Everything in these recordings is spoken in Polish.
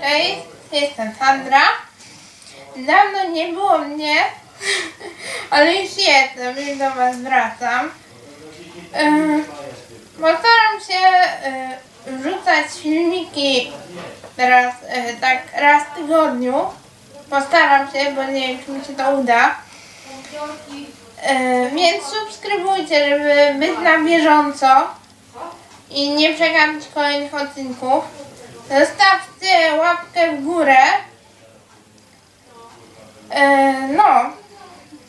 Cześć, jestem Sandra. Dawno nie było mnie, ale już jestem i do Was wracam. Yy, Postaram się yy, wrzucać filmiki teraz yy, tak raz w tygodniu. Postaram się, bo nie wiem, czy mi się to uda. Więc subskrybujcie, żeby być na bieżąco i nie przegapić kolejnych odcinków. Zostawcie łapkę w górę. E, no,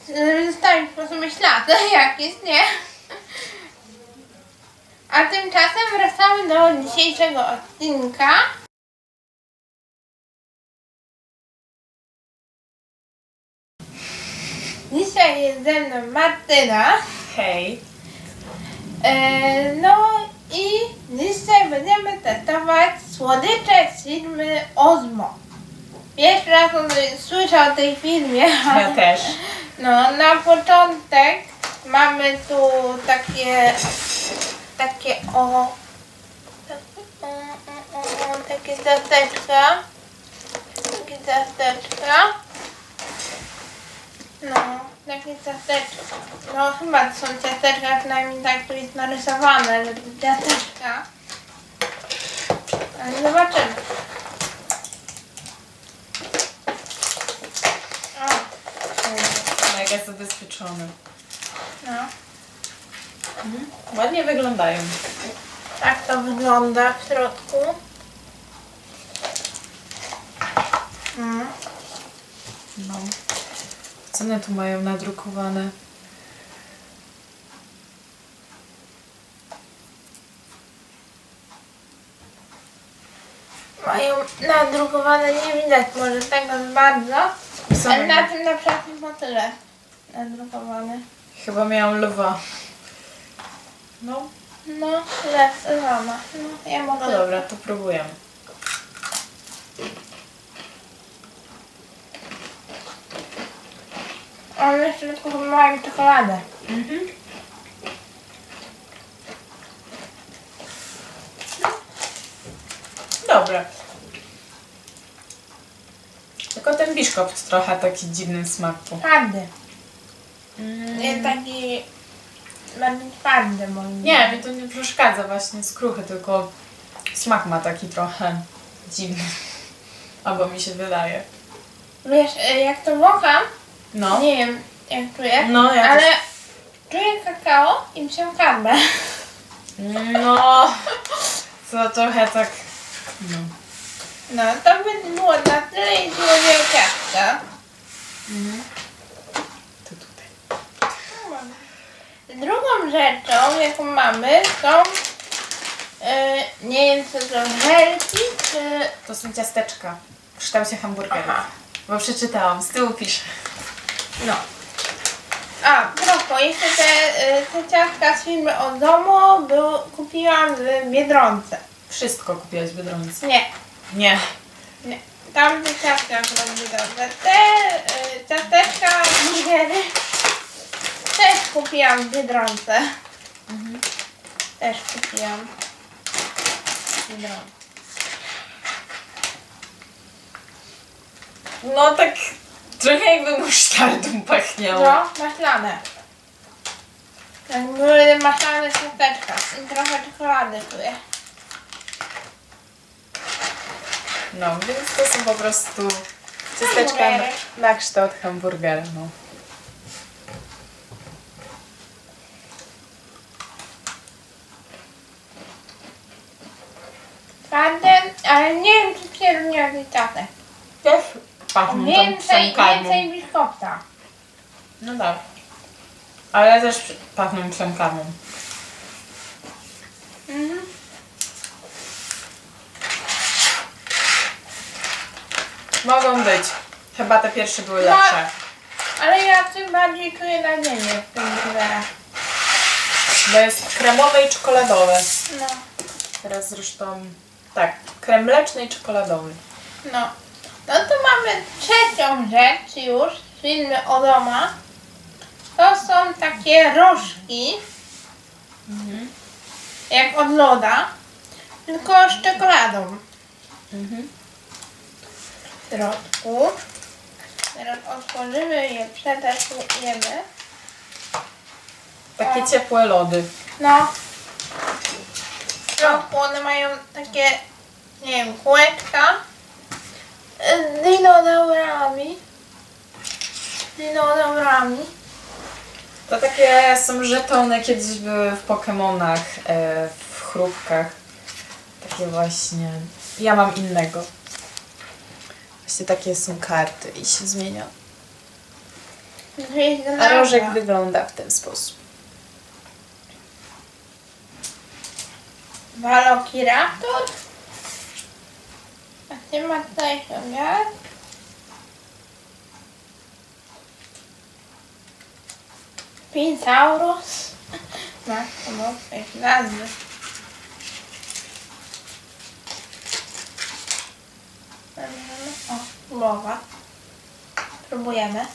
żeby zostawić po sobie ślad jakiś, nie? A tymczasem wracamy do dzisiejszego odcinka. Dzisiaj jest ze mną Martyna. Hej. E, no i dzisiaj będziemy testować słodycze z firmy Ozmo. Pierwszy raz o tej- słyszę o tej firmie. Ja też. No, na początek mamy tu takie, takie o, takie, o, o, o, o takie ciasteczka, takie ciasteczka, no, takie ciasteczka, no chyba to są ciasteczka, przynajmniej tak tu jest narysowane, że to ciasteczka, ale zobaczymy. O, Mega zabezpieczony. no. Ładnie wyglądają. Tak to wygląda w środku. Mm. No. One tu mają nadrukowane? Mają nadrukowane, nie widać może tego bardzo, ale na tym na przykład jest motyle nadrukowane. Chyba miałam lwa. No, No, lecę mama. No, ja mogę. no dobra, to próbujemy. W środku chyba mają czekoladę. Mhm. Dobre. Tylko ten biszkopt trochę taki dziwny smaku. Twardy. Mm. Jest taki bardziej twardy moim Nie, mi to nie przeszkadza właśnie skruchy, tylko smak ma taki trochę dziwny. Albo mi się wydaje. Wiesz, e, jak to wącham, No. nie wiem jak czuję, No, ja ale też. czuję kakao i psiąkarbę. No. To trochę tak. No. No, to by było na tyle, jeśli chodzi o ciastka. To tutaj. Drugą rzeczą, jaką mamy, są e, nie wiem co to żelki, czy... To są ciasteczka w kształcie hamburgerów. Aha. Bo przeczytałam, z tyłu piszę. No. A, propos, jeszcze te, e, te ciastka z firmy Odomo był, kupiłam w Biedronce. Wszystko kupiłaś w Biedronce. Nie, Nie. nie. Tam te ciastka akurat w Biedronce. Te e, ciasteczka, burgery też kupiłam w Biedronce. Też kupiłam w Biedronce. No tak trochę jakby musztardą pachniało. No, maślane. Tak były maślane ciasteczka i trochę czekolady czuję. No, więc to są po prostu ciasteczka na, Hamburgery. na kształt hamburgera. No. Twarde, ale nie wiem czy przyrównia do ciastek. Pachną tą Więcej, psiąkarmą. więcej biszkopta. No tak. Ale też pachną psiąkarmą. Mhm. Mogą być. Chyba te pierwsze były No. lepsze. Ale ja tym bardziej czuję nadzieję w tym burgerach. Bo jest kremowe i czekoladowe. No, Teraz zresztą... Tak, krem mleczny i czekoladowy. no. No to mamy trzecią rzecz już z filmy Odoma. To są takie rożki, jak od loda, tylko z czekoladą. Mhm. środku. Teraz otworzymy je, przetestujemy. Takie ciepłe lody. No. W środku one mają takie, nie wiem, kółeczka z dinozaurami. To takie są żetony, kiedyś były w Pokemonach, e, w chrupkach. Takie właśnie. Ja mam innego. Właśnie takie są karty i się zmienia. To jest A nazwa. rożek wygląda w ten sposób. Walokiraptor. A ty ma tutaj wymiar. Pinsaurus. Ma chyba jakieś nazwy. O, głowa. Próbujemy.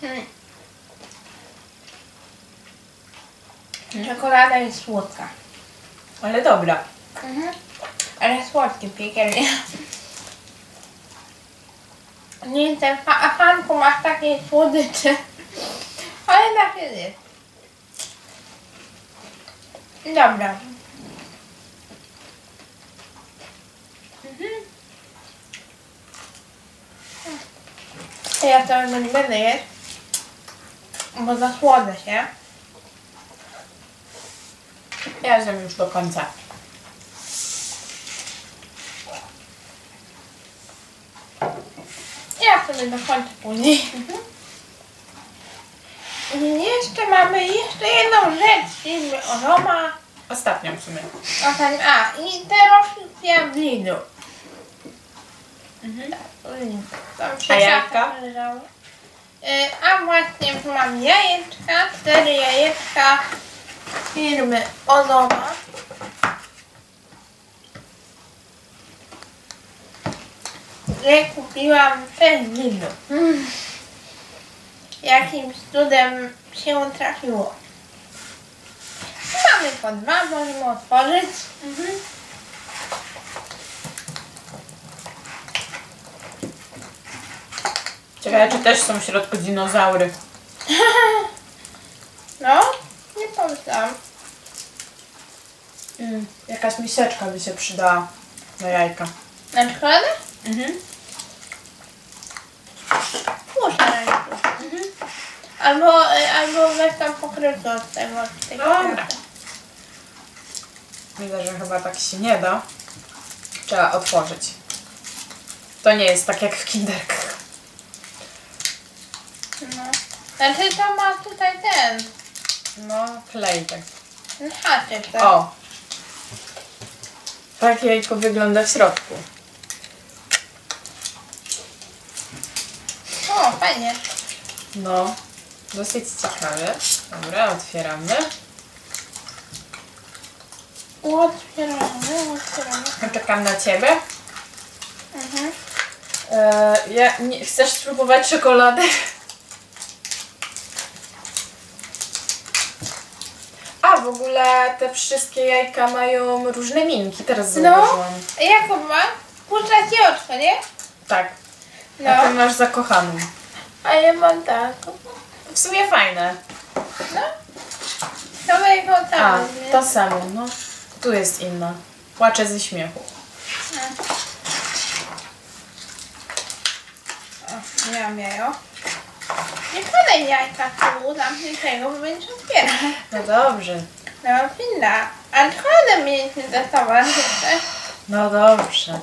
Hmm. Czekolada jest słodka. Ale dobra. Mhm. Ale słodki piekielnie. Nie jestem fa- fanką aż takiej słodyczy. Ale tak jest. Dobra. Mhm. Ja to nie będę jeść, bo zasłodzę się. Ja zjem już do końca. Ja sobie dokończę później. I Jeszcze mamy jeszcze jedną rzecz z filmu o Roma. Ostatnią w sumie. A, tam, a i te kupiłam w Lidlu. Mhm. Tam trzy A jajka? szafy leżały. Y, A właśnie tu mam jajeczka, cztery jajeczka firmy Ozoma. Je kupiłam też w Lidlu. Mm. Jakimś cudem się trafiło. Mamy po dwa, możemy otworzyć. Mhm. Ciekawe, czy też są w środku dinozaury. No, nie pomyślałam. Mm, jakaś miseczka by się przydała do jajka. Na czekoladę? Mhm. Muszę na ręku. Mhm. Albo, y, albo weź tam pokrywkę od tego. Od Dobra. Widzę, że chyba tak się nie da. Trzeba otworzyć. To nie jest tak jak w kinderkach. No. Znaczy to ma tutaj ten. No, klej tak. Ten haczyk. Tak? O! Tak jajko wygląda w środku. o, fajnie. No, dosyć ciekawe. Dobra, otwieramy. Otwieramy, otwieramy. Czekam na ciebie. Mhm. E, ja, nie, chcesz spróbować czekolady? A, w ogóle te wszystkie jajka mają różne minki, teraz No. zauważyłam. Jaką ma? Puszczać je oczko, nie? Tak, No. a ty masz zakochaną. A ja mam taką. W sumie fajne. No. To mojego A, tam. to samo, no. Tu jest inna. Płaczę ze śmiechu. O, nie mam jajo. Nie podaj jajka tu, tam tego, bo będziesz otwierać. No dobrze. No, pinda. A czekoladę mieliśmy testować jeszcze. No dobrze.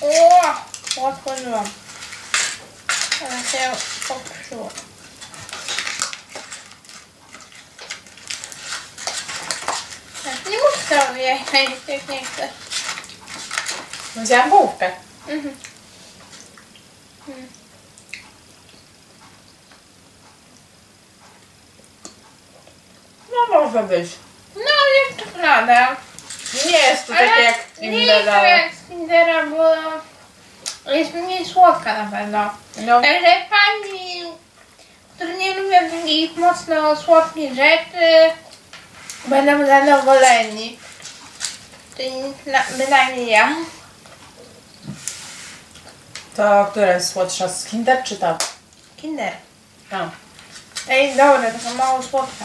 O, otworzyłam. Ale się pokrzyło. Tak, nie mów sobie jak nie chcesz. No Wziąłem bułkę. Mhm. Mm. No może być. No, jak czekolada. Nie jest to Ale takie jak nie jest to jak z Kindera, bo jest mniej słodka na pewno. No, Także pani, które nie lubią takich mocno słodkich rzeczy, będą zadowoleni. Czyli na, bynajmniej ja. To która jest słodsza? Z Kinder czy ta? Kinder. A. Ej, dobra, taka mało słodka.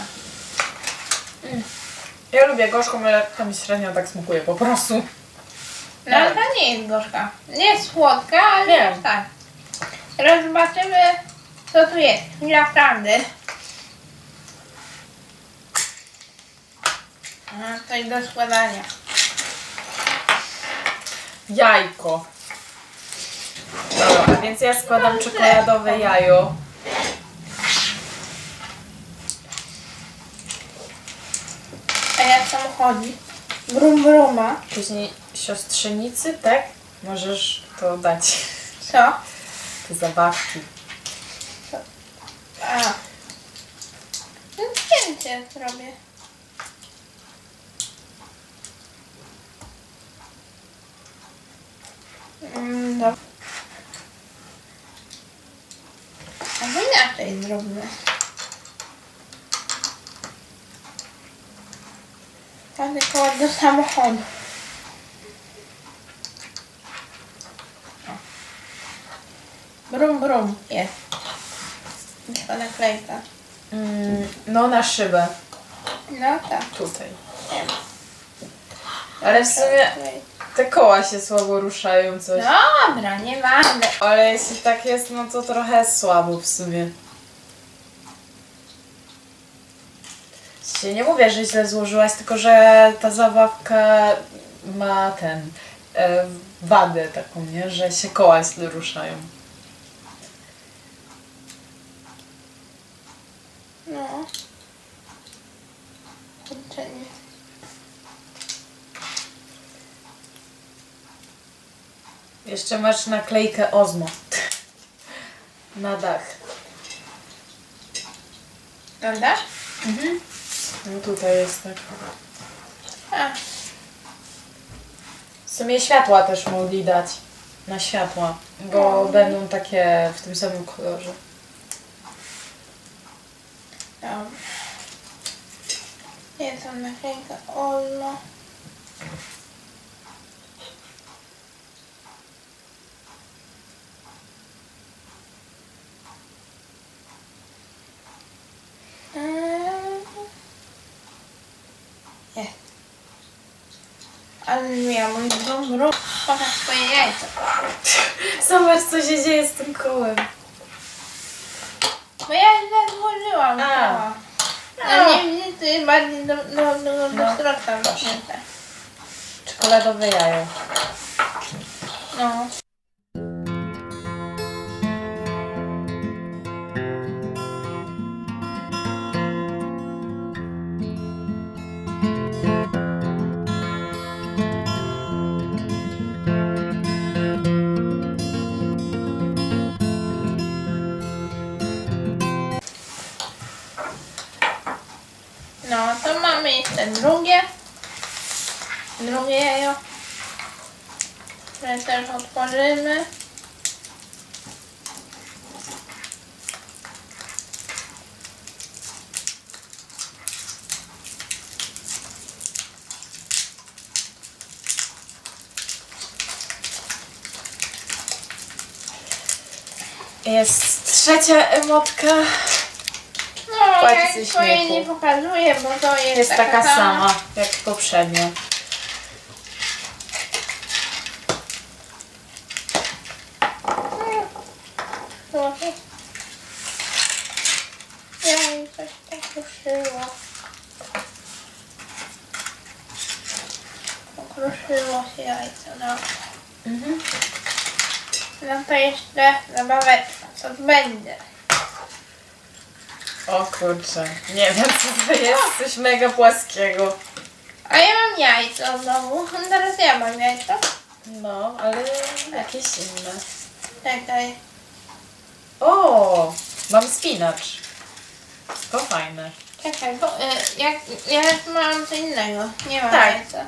Ja lubię gorzką, ale to mi średnio tak smakuje po prostu. No Dobra. ta nie jest gorzka. Nie jest słodka, ale nie tak. Teraz zobaczymy, co tu jest. Chwila prawdy. Aha, coś do składania. Jajko. Dobra, więc ja składam czekoladowe jajo. A jak tam chodzi? Brum bruma. Później siostrzenicy, tak? Możesz to dać. Co? Te zabawki. A. No zdjęcie zrobię. Mm, dobra. Albo inaczej zróbmy. Każdy koło do samochodu. O. Jest. Tylko naklejka. Mm, no na szybę. No tak. Tutaj. Wiem. Ale w sumie te koła się słabo ruszają coś. Dobra, nie mamy. Ale jeśli tak jest, no to trochę słabo w sumie. Się nie mówię, że źle złożyłaś, tylko że ta zabawka ma ten e, wadę taką, nie? Że się koła źle ruszają. No. Nie. Jeszcze masz naklejkę Ozmo. Na dach. Prawda? No tutaj jest tak. A, W sumie światła też mogli dać. Na światła. Bo będą takie w tym samym kolorze. dobra. Olmo. Eee. Jest. Ale ja mój brum brum. Pokaż swoje jajca. Zobacz, co się dzieje z tym kołem. Bo ja źle złożyłam. A. No nie widzę, to jest bardziej do, do, do, do No. środka. Czekoladowe jajo. No, Drugie jajo. Które też otworzymy. Jest trzecia emotka. No, Płacz ja śmiechu. nie pokazuję, bo to jest, Jest taka sama jak poprzednio. Trochę. Ja mi coś tak kruszyło. Pokruszyło się jajco, no. Mhm. No to jeszcze zabaweczka, co będzie? O kurczę. Nie wiem co to jest. Coś mega płaskiego. A ja mam jajco znowu. Teraz ja mam jajco. No, ale jakieś inne. Czekaj. O! Mam spinacz. To fajne. Czekaj, bo y, jak, ja mam co innego. Nie mam Tak. jajca.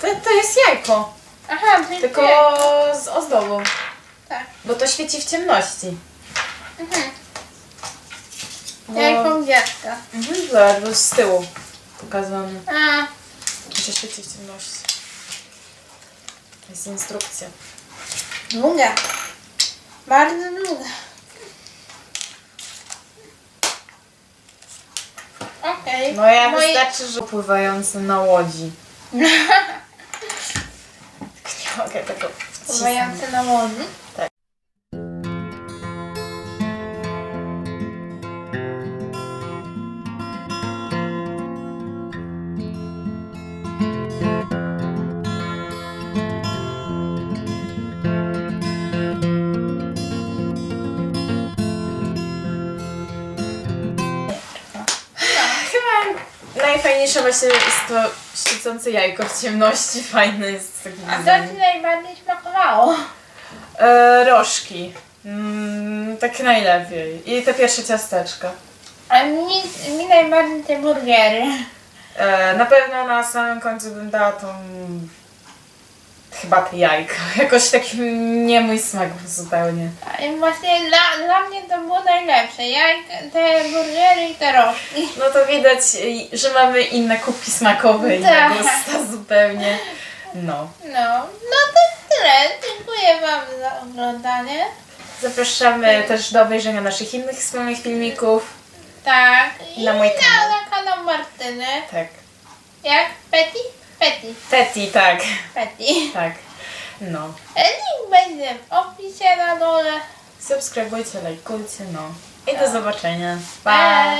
To, to jest jajko. Aha, to jest Tylko jajko. z ozdobą. Tak. Bo to świeci w ciemności. Mhm. Bo... Jajko dziadka. Mhm, zobacz, bo z tyłu pokazane. A, Muszę świecić w ciemności. Jest instrukcja. długa. Bardzo długa. Okej. No ja Moje- wystarczy, że pływający na łodzi. Tylko nie mogę tego wcisnąć. Pływające na łodzi. Najfajniejsze właśnie jest to świecące jajko w ciemności. Fajne jest taki A co. Ci najbardziej smakowało? E, rożki. Mm, tak najlepiej. I te pierwsze ciasteczka. A mi, mi najbardziej te burgery. E, na pewno na samym końcu bym dała tą... Chyba te jajka. Jakoś taki nie mój smak zupełnie. I właśnie dla, dla mnie to było najlepsze. Jajka, te burgery i te rożki. No to widać, że mamy inne kubki smakowe i Tak. gusta zupełnie. No. No, no to tyle. Dziękuję Wam za oglądanie. Zapraszamy też do obejrzenia naszych innych wspólnych filmików. Tak. I Na mój kanał. na, na kanał Martyny. Tak. Jak? Petty? Petty. Teti, tak. Petty. Tak. No. Link będzie w opisie na dole. Subskrybujcie, lajkujcie, no. I do zobaczenia. Pa! Pa!